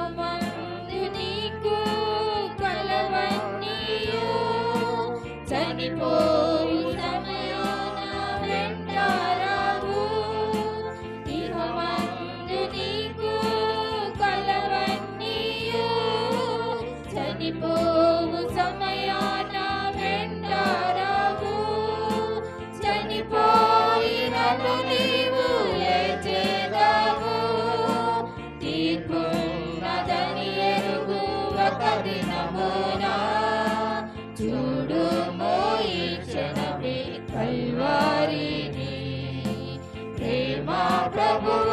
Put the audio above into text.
ఇహమందు నీకు కలవన్నీయు. చనిపోయి సమయాన వెంటారావు. ఇహమందు నీకు కలవన్నీయు. చనిపోవు చూడు మోయి క్షణమే కల్వారిని. ప్రేమ ప్రభువు